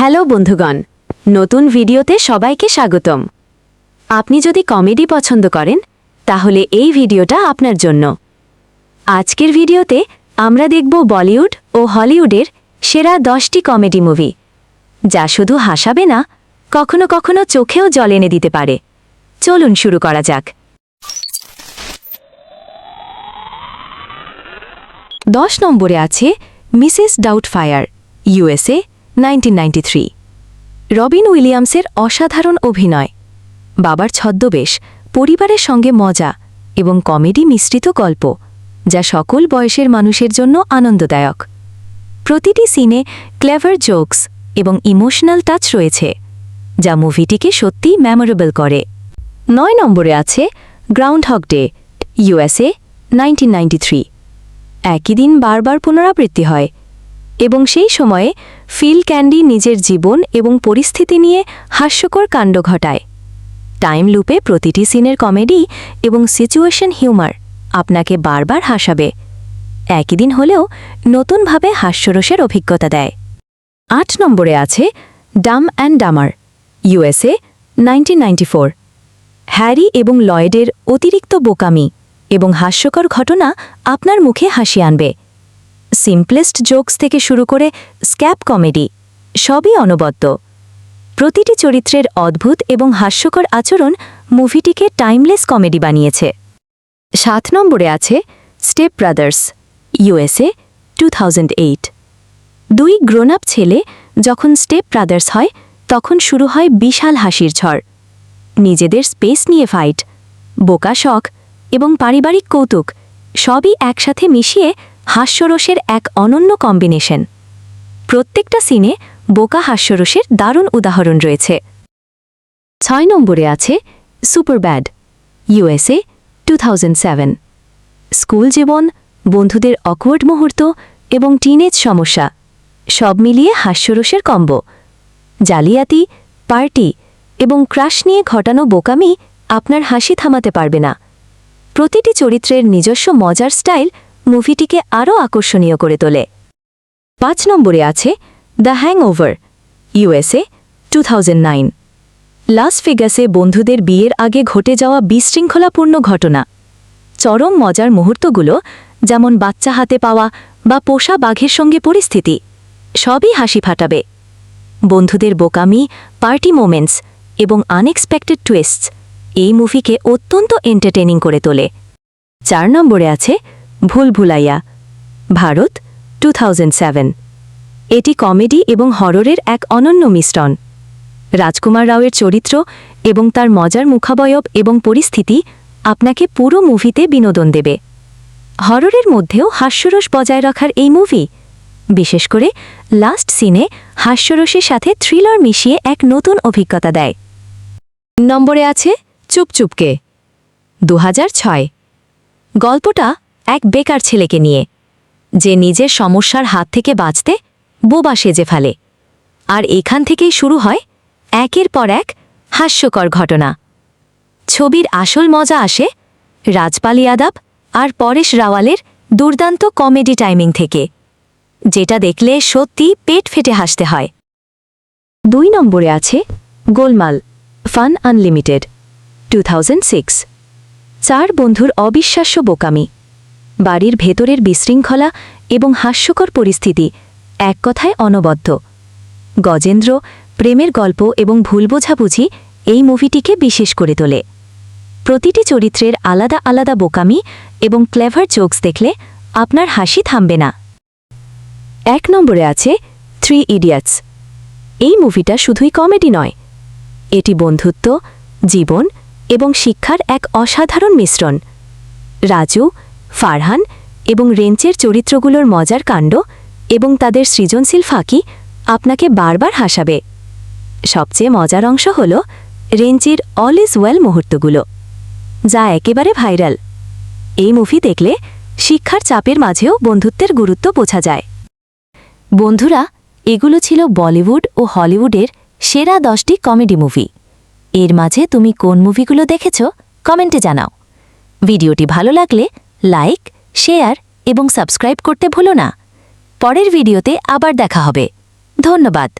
Hello বন্ধুগণ, নতুন ভিডিওতে সবাইকে স্বাগতম। আপনি যদি কমেডি পছন্দ করেন, তাহলে এই ভিডিওটা আপনার জন্য। আজকের ভিডিওতে আমরা দেখব বলিউড ও হলিউডের সেরা দশটি কমেডি মুভি, যা শুধু হাসাবে না, কখনো কখনো চোখেও জল এনে দিতে পারে। চলুন শুরু করা যাক। দশ নম্বরে আছে মিসেস ডাউটফায়ার ইউএসএ রবিন উইলিয়ামসের অসাধারণ অভিনয়, বাবার ছদ্মবেশ, পরিবারের সঙ্গে মজা এবং কমেডি মিশ্রিত গল্প, যা সকল বয়সের মানুষের জন্য আনন্দদায়ক। প্রতিটি সিনে ক্লেভার জোকস এবং ইমোশনাল টাচ রয়েছে, যা মুভিটিকে সত্যিই মেমোরেবল করে। নয় নম্বরে আছে groundhog day USA nineteen একই দিন বারবার পুনরাবৃত্তি হয় এবং সেই সময়ে ফিল ক্যান্ডি নিজের জীবন এবং পরিস্থিতি নিয়ে হাস্যকর কাণ্ড ঘটায়। টাইম লুপে প্রতিটি সিনের কমেডি এবং সিচুয়েশন হিউমার আপনাকে বারবার হাসাবে। একই দিন হলেও নতুনভাবে হাস্যরসের অভিজ্ঞতা দেয়। আট নম্বরে আছে dumb and dumber, USA, nineteen Harry এবং লয়েডের অতিরিক্ত বোকামি এবং হাস্যকর ঘটনা আপনার মুখে হাসি আনবে। সিম্পলেস্ট জোকস থেকে শুরু করে স্ক্যাপ কমেডি সবই অনবদ্য। প্রতিটি চরিত্রের অদ্ভুত এবং হাস্যকর আচরণ মুভিটিকে টাইমলেস কমেডি বানিয়েছে। সাত নম্বরে আছে স্টেপ ব্রাদার্স ইউএসএ টু দুই গ্রোন ছেলে যখন স্টেপ ব্রাদার্স হয়, তখন শুরু হয় বিশাল হাসির ঝড়। নিজেদের স্পেস নিয়ে ফাইট বোকা শখ এবং পারিবারিক কৌতুক সবই একসাথে মিশিয়ে হাস্যরসের এক অনন্য কম্বিনেশন। প্রত্যেকটা সিনে বোকা হাস্যরসের দারুণ উদাহরণ রয়েছে। ছয় নম্বরে আছে super bad USA, two school জীবন, বন্ধুদের অকওয়ার্ড মুহূর্ত এবং টিনেজ সমস্যা, সব মিলিয়ে হাস্যরসের কম্ব। জালিয়াতি, পার্টি এবং ক্রাশ নিয়ে ঘটানো বোকামি আপনার হাসি থামাতে পারবে না। প্রতিটি চরিত্রের নিজস্ব মজার স্টাইল মুভিটিকে আরও আকর্ষণীয় করে তোলে। পাঁচ নম্বরে আছে the Hangover, USA, two Las ফিগাসে বন্ধুদের বিয়ের আগে ঘটে যাওয়া বিশৃঙ্খলাপূর্ণ ঘটনা। চরম মজার মুহূর্তগুলো, যেমন বাচ্চা হাতে পাওয়া বা পোষা বাঘের সঙ্গে পরিস্থিতি, সবই হাসি ফাটাবে। বন্ধুদের বোকামি, পার্টি মোমেন্টস এবং আনএক্সপেক্টেড টুইস্টস এই মুভিকে অত্যন্ত এন্টারটেনিং করে তোলে। চার নম্বরে আছে ভুল ভুলাইয়া। ভারত টু এটি কমেডি এবং হররের এক অনন্য মিশ্রণ। রাজকুমার রাওয়ের চরিত্র এবং তার মজার মুখাবয়ব এবং পরিস্থিতি আপনাকে পুরো মুভিতে বিনোদন দেবে। হররের মধ্যেও হাস্যরস বজায় রাখার এই মুভি, বিশেষ করে লাস্ট সিনে হাস্যরসের সাথে থ্রিলার মিশিয়ে এক নতুন অভিজ্ঞতা দেয়। নম্বরে আছে চুপচুপকে। দু হাজার ছয়। গল্পটা এক বেকার ছেলেকে নিয়ে, যে নিজের সমস্যার হাত থেকে বাঁচতে বোবা সেজে ফেলে। আর এখান থেকেই শুরু হয় একের পর এক হাস্যকর ঘটনা। ছবির আসল মজা আসে রাজপাল ইয়াদাব আর পরেশ রাওয়ালের দুর্দান্ত কমেডি টাইমিং থেকে, যেটা দেখলে সত্যি পেট ফেটে হাসতে হয়। দুই নম্বরে আছে গোলমাল, ফান আনলিমিটেড, টু চার বন্ধুর অবিশ্বাস্য বোকামি। বাড়ির ভেতরের বিশৃঙ্খলা এবং হাস্যকর পরিস্থিতি এক কথায় অনবদ্য। গজেন্দ্র প্রেমের গল্প এবং ভুল বোঝাবুঝি এই মুভিটিকে বিশেষ করে তোলে। প্রতিটি চরিত্রের আলাদা আলাদা বোকামি এবং ক্লেভার জোকস দেখলে আপনার হাসি থামবে না। এক নম্বরে আছে থ্রি ইডিয়টস। এই মুভিটা শুধুই কমেডি নয়। এটি বন্ধুত্ব, জীবন এবং শিক্ষার এক অসাধারণ মিশ্রণ। রাজু ফারহান এবং রেঞ্চের চরিত্রগুলোর মজার কাণ্ড এবং তাদের সৃজনশীল ফাঁকি আপনাকে বারবার হাসাবে। সবচেয়ে মজার অংশ হল রেঞ্চির অল ইজ ওয়েল মুহূর্তগুলো, যা একেবারে ভাইরাল। এই মুভি দেখলে শিক্ষার চাপের মাঝেও বন্ধুত্বের গুরুত্ব বোঝা যায়। বন্ধুরা, এগুলো ছিল বলিউড ও হলিউডের সেরা দশটি কমেডি মুভি। এর মাঝে তুমি কোন মুভিগুলো দেখেছ, কমেন্টে জানাও। ভিডিওটি ভালো লাগলে লাইক শেয়ার এবং সাবস্ক্রাইব করতে ভুলো না। পরের ভিডিওতে আবার দেখা হবে। ধন্যবাদ।